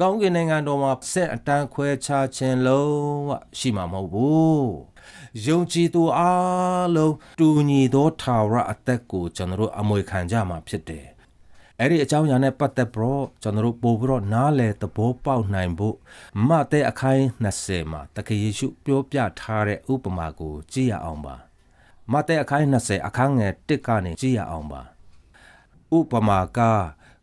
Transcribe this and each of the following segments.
ကောင်းကင်နိုင်ငံတော်မှာဆက်အတန်းခွဲခြားခြင်းလုံးဝရှိမှာမဟုတ်ဘူးယုံကြည်သူအားလုံးတူညီသောထာဝရအသက်ကိုကျွန်တော်တို့အမွေခံကြမှာဖြစ်တယ်အဲ့ဒီအကြောင်းအရာနဲ့ပတ်သက်ပြီးတော့ကျွန်တော်တို့ပို့ပြီးတော့နားလည်သဘောပေါက်နိုင်ဖို့မသက်အခိုင်20မှာတခင်ယေရှုပြောပြထားတဲ့ဥပမာကိုကြည့်ရအောင်ပါမသက်အခိုင်20အခန်းငယ်1ကနေကြည့်ရအောင်ပါဥပမာက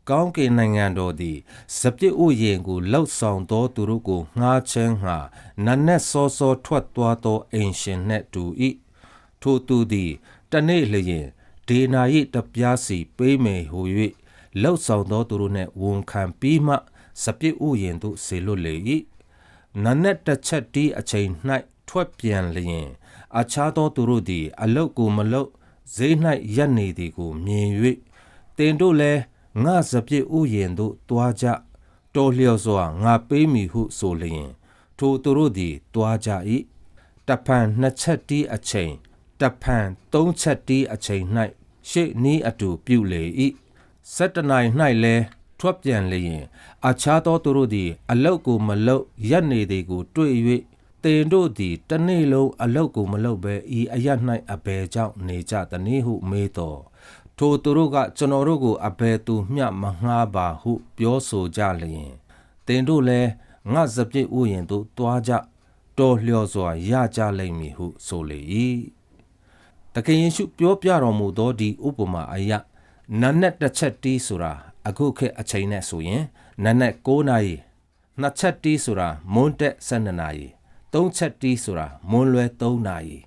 ကောင်းကင်နိုင်ငံတော်သည်စပြစ်ဥယျင်ကိုလှောက်ဆောင်သောသူတို့ကိုငှားခြင်းငှာနတ်နဲ့စောစောထွက်သွားသောအိမ်ရှင်နှင့်တူ၏ထိုသူသည်တနေ့လျင်ဒေနာ၏တပြားစီပေးမယ်ဟု၍လှောက်ဆောင်သောသူတို့နှင့်ဝန်ခံပြီးမှစပြစ်ဥယျင်သို့ဆေလွတ်လေ၏နတ်နဲ့တစ်ချက်တီးအချိန်၌ထွက်ပြန်လျင်အခြားသောသူတို့သည် အလုတ်ကိုမလုတ်ဈေး၌ရက်နေသည်ကိုမြင်၍တင်တို့လည်း ငါစပြစ်ဥယျင်သို့တွားကြတော်လျော်စွာငါပေးမည်ဟုဆိုလျင် ထိုသူတို့သည်တွားကြ၏တဖန်နှစ်ချက်တီးအချိန်တဖန်သုံးချက်တီးအချိန်၌ရှေ့နီးအတူပြုလေ၏စက်တနိုင်၌လည်းထွက်ပြန်လျင်အခြားသောသူတို့သည် အလုတ်ကိုမလုတ်ရက်နေသည်ကို တွေ့၍တင်တို့သည်တနေ့လုံးအလုတ်ကိုမလုတ်ဘဲဤအရ၌အဘယ်ကြောင့်နေကြသနည်းဟုမေးတော် ထိုသူတို့ကကျွန်တော်တို့ကိုအဘယ်သူမျှမငှားပါဟု ပြောဆိုကြလျင်တင်တို့လည်းငါစပြစ်ဥယျင်သို့တွားကြတော်လျော်စွာရကြလိမ့်မည်ဟုဆိုလေ၏တခင်ယေရှုပြောပြတော်မူသောဒီဥပမာအရာနတ်နဲ့တစ်ချက်တီးဆိုတာအခုခေတ်အချိန်နဲ့ဆိုရင်နတ်နဲ့9နာရီနှစ်ချက်တီးဆိုတာမွန်းတက်12နာရီသုံးချက်တီးဆိုတာမွန်းလွဲ3နာရီ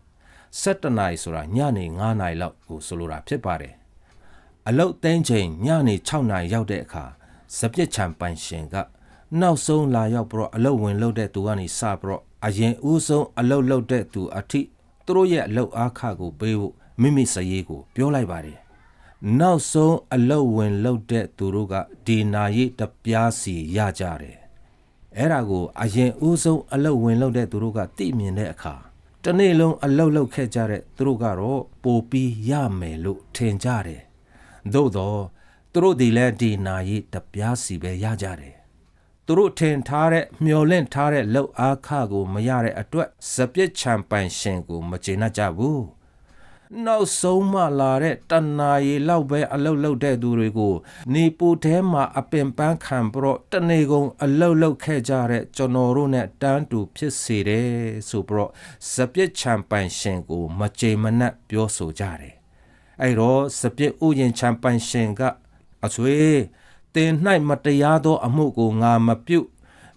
7နာရီဆိုတာညနေ9နာရီလောက်ကိုဆိုလိုတာဖြစ်ပါတယ် အလုတ်သိမ်းချိန်ညနေ6နာရီရောက်တဲ့အခါစပြစ်ချံပိုင်ရှင်ကနောက်ဆုံးလာရောက်ပြီးတော့အလုတ်ဝင်လုပ်တဲ့သူကနေစပြီးတော့အရင်ဦးဆုံးအလုတ်လုပ်တဲ့သူအထိသူတို့ရဲ့အလုတ်အားခကိုပေးဖို့မိမိစရေးကိုပြောလိုက်ပါတယ်နောက်ဆုံးအလုတ်ဝင်လုပ်တဲ့သူတို့ကဒီနာရီတပြားစီရကြတယ်အဲ့ဒါကိုအရင်ဦးဆုံးအလုတ်ဝင်လုပ်တဲ့သူတို့ကသိမြင်တဲ့အခါတနေ့လုံးအလုတ်လုပ်ခဲ့ကြတဲ့သူတို့ကတော့ပိုပြီးရမယ်လို့ထင်ကြတယ် သို့တော့သူတို့ဒီလဲဒီနာရီတပြားစီပဲရကြတယ်သူတို့ထင်ထားတဲ့မျော်လင့်ထားတဲ့လောက်အားခကိုမရတဲ့အတွက်စပြစ်ချံပိုင်ရှင်ကိုမကျေနပ်ကြဘူးနောက်ဆုံးမှလာတဲ့တဏှာရီလောက်ပဲအလုတ်လုတ်တဲ့သူတွေကို နေပူထဲမှာအပင်ပန်းခံပြီးတော့တနေကုန်အလုတ်လုတ်ခဲ့ကြတဲ့ကျွန်တော်တို့နဲ့တန်းတူဖြစ်စေတယ်ဆိုပြီးတော့စပြစ်ချံပိုင်ရှင်ကို မကြေမနပ်ပြောဆိုကြတယ် အဲ့တော့စပြစ်ဥယျင်ချံပိုင်ရှင်ကအဆွေတင်၌မတရားသော အမှုကိုငါမပြု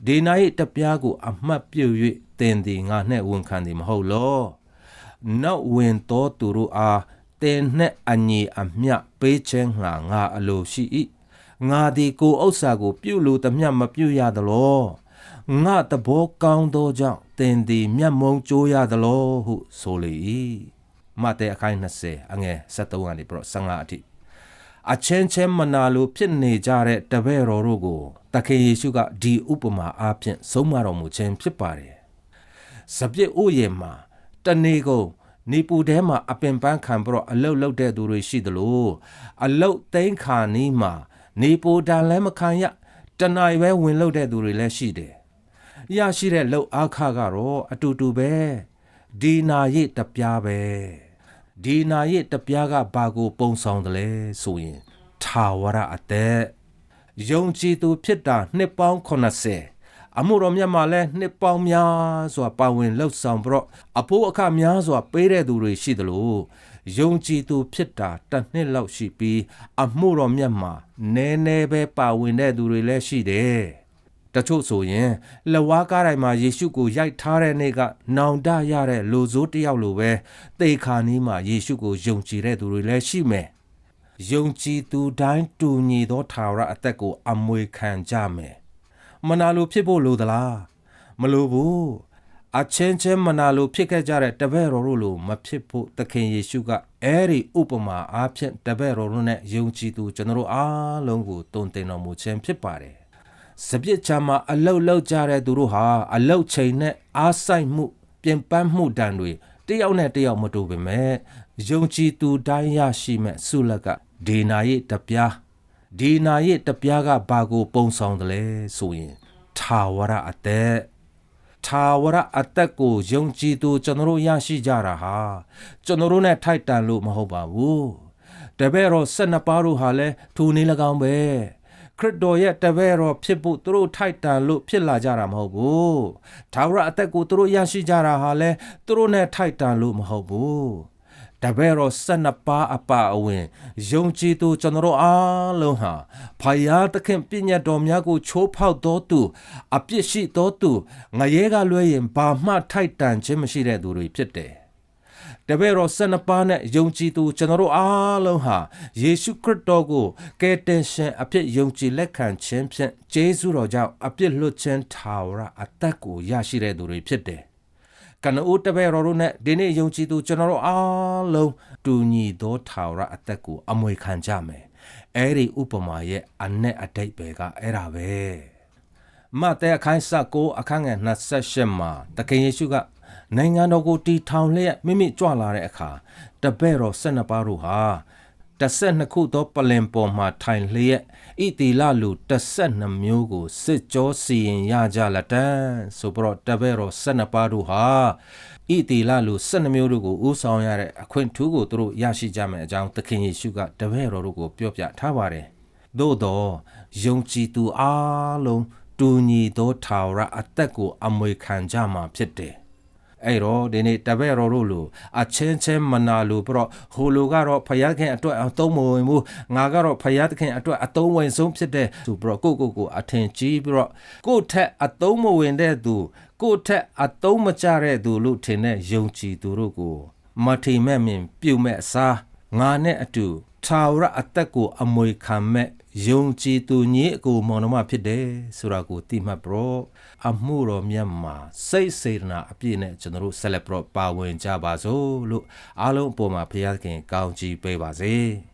ဒေနာ၏တပြားကို အမှတ်ပြု၍တင်သည်ငါနှင့်ဝန်ခံသည်မဟုတ်လောနောက်ဝင်သောသူတို့အားတင်နှင့်အညီအမျှပေးခြင်းငါငါအလိုရှိ၏ငါသည်ကိုဥစ္စာကို ပြုလို့တမျှမပြုရသလောငါတဘောကောင်းသောကြောင့်တင်သည်မျက်မုံကြိုးရသလောဟုဆိုလေ၏ မဿဲအခိုင်20အငယ်73ကနေပြီးတော့15အထိအချင်းချင်းမနာလိုဖြစ်နေကြတဲ့တပည့်တော်တို့ကိုသခင်ယေရှုကဒီဥပမာအားဖြင့်ဆုံးမတော်မူခြင်းဖြစ်ပါတယ်။စပြစ်ဥယျာဉ်မှာတနေကုန်နေပူထဲမှာအပင်ပန်းခံပြီးတော့အလုတ်လုတ်တဲ့သူတွေရှိသလိုအလုတ်သိမ်းခါနီးမှာနေပူတန်လည်းမခံရတဏှာပဲဝင်လုတ်တဲ့သူတွေလည်းရှိတယ်။ရရှိတဲ့လုတ်အားခကတော့အတူတူပဲဒီနာရိတပြားပဲ။ ဒီနာရဲ့တပြားကဘာကိုပုံဆောင်တယ်လဲဆိုရင်ထာဝရအသက်ယုံကြည်သူဖြစ်တာနှစ်ပေါင်း80အမှုတော်မြတ်မှာလဲနှစ်ပေါင်းများစွာပါဝင်လှုပ်ဆောင်ပြီးတော့အဖို့အခများစွာပေးတဲ့သူတွေရှိသလိုယုံကြည်သူဖြစ်တာတစ်နှစ်လောက်ရှိပြီးအမှုတော်မြတ်မှာနည်းနည်းပဲပါဝင်တဲ့သူတွေလည်းရှိတယ် တချို့ဆိုရင်လဝါကားတိုင်းမှာယေရှုကိုရိုက်ထားတဲ့နေ့ကနောင်တရတဲ့လူဆိုးတယောက်လိုပဲတေခါနီးမှာယေရှုကိုယုံကြည်တဲ့သူတွေလည်းရှိမယ်။ယုံကြည်သူတိုင်းတူညီသောထာဝရအသက်ကိုအမွေခံကြမယ်။မနာလိုဖြစ်ဖို့လိုသလား။မလိုဘူး။အချင်းချင်းမနာလိုဖြစ်ခဲ့ကြတဲ့တပည့်တော်တို့လိုမဖြစ်ဖို့သခင်ယေရှုကအဲ့ဒီဥပမာအားဖြင့်တပည့်တော်တို့နဲ့ယုံကြည်သူကျွန်တော်အားလုံးကိုတုံတင်တော်မူခြင်းဖြစ်ပါတယ် စပြစ်ချာမှာအလုတ်လောက်ကြတဲ့သူတို့ဟာအလုတ်ချိန်နဲ့အားဆိုင်မှု ပြင်ပန်းမှုတန်တွေတယောက်နဲ့တယောက်မတူပေမဲ့ယုံကြည်သူတိုင်းရရှိမဲ့ဆုလက်ကဒေနာရဲ့တပြားဒေနာရဲ့တပြားကဘာကို ပုံဆောင်တယ်လဲဆိုရင်ထာဝရအသက်ထာဝရအသက်ကိုယုံကြည်သူကျွန်တော်တို့ရရှိကြတာဟာကျွန်တော်တို့နဲ့ထိုက်တန်လို့မဟုတ်ပါဘူးတပည့်တော်12ပါးတို့ဟာလည်းထူနေ၎င်းပဲ ခရစ်တော်ရဲ့တပည့်တော်ဖြစ်ဖို့သူတို့ထိုက်တန်လို့ဖြစ်လာကြတာမဟုတ်ဘူးထာဝရအသက်ကိုသူတို့ရရှိကြတာဟာလည်းသူတို့နဲ့ထိုက်တန်လို့မဟုတ်ဘူးတပည့်တော်၁၂ပါးအပါအဝင်ယုံကြည်သူကျွန်တော်တို့အားလုံးဟာဖယားသခင်ပြည့်ညတ်တော်များကိုချိုးဖောက်တော်သူအပြစ်ရှိတော်သူငရဲကလွဲရင်ဘာမှထိုက်တန်ခြင်းမရှိတဲ့သူတွေဖြစ်တယ် တပည့်တော်၁၂ပါးနဲ့ယုံကြည်သူကျွန်တော်တို့အားလုံးဟာယေရှုခရစ်တော်ကိုကယ်တင်ရှင်အဖြစ်ယုံကြည်လက်ခံခြင်းဖြင့်ဂျေဇုတော်ကြောင့်အပြစ်လွတ်ခြင်းထာဝရအသက်ကိုရရှိတဲ့သူတွေဖြစ်တယ်ကနဦးတပည့်တော်တို့နဲ့ဒီနေ့ယုံကြည်သူကျွန်တော်တို့အားလုံးတူညီသောထာဝရအသက်ကိုအမွေခံကြမယ်။အဲဒီဥပမာရဲ့အ내အတိတ်ပဲကအဲ့ဒါပဲ။မဿဲအခန်းစကိုအခန်းငယ်28မှာတခင်ယေရှုက နိုင်ငံတော်ကိုတီထောင်လျက်မိမိကြွလာတဲ့အခါတပည့်တော်12ပါးတို့ဟာ12ခုသောပလင်ပေါ်မှာထိုင်လျက်ဣတိလလူ12မျိုးကိုစစ်ကြောစီရင်ရကြလက်တန်းဆိုပြီးတော့တပည့်တော်12ပါးတို့ဟာဣတိလလူ12မျိုးတို့ကိုဥဆောင်ရတဲ့အခွင့်ထူးကိုသူတို့ရရှိကြမယ်အကြောင်းသခင်ယေရှုကတပည့်တော်တို့ကိုပြောပြထားပါတယ်သို့တော့ယုံကြည်သူအားလုံးတူညီသောထာဝရအသက်ကိုအမွေခံကြမှာဖြစ်တယ် အဲ့တော့ဒီနေ့တပည့်တော်တို့လိုအချင်းချင်းမနာလို့ပြီးတော့ဟိုလိုကတော့ဖယားခင်အတွက်အသုံးမဝင်ဘူးငါကတော့ဖယားခင်အတွက်အသုံးဝင်ဆုံးဖြစ်တဲ့သူပြီးတော့ကိုကိုကိုအထင်ကြီးပြီးတော့ကိုယ့်ထက်အသုံးမဝင်တဲ့သူကိုယ့်ထက်အသုံးမကျတဲ့သူလို့ထင်တဲ့ယုံကြည်သူတို့ကိုမထိမ်မဲ့မြင်ပြုတ်မဲ့အစားငါနဲ့အတူ ထာဝရအသက်ကို အမွေခံမဲ့ယုံကြည်သူညီအကိုမောင်နှမဖြစ်တယ်ဆိုတာကိုသိမှတ်ပြီးတော့အမှုတော်မြတ်မှာစိတ်စေတနာအပြည့်နဲ့ကျွန်တော်တို့ဆက်လက်ပြီးတော့ပါဝင်ကြပါစို့လို့အားလုံးအပေါ်မှာဘုရားသခင်ကောင်းချီးပေးပါစေ။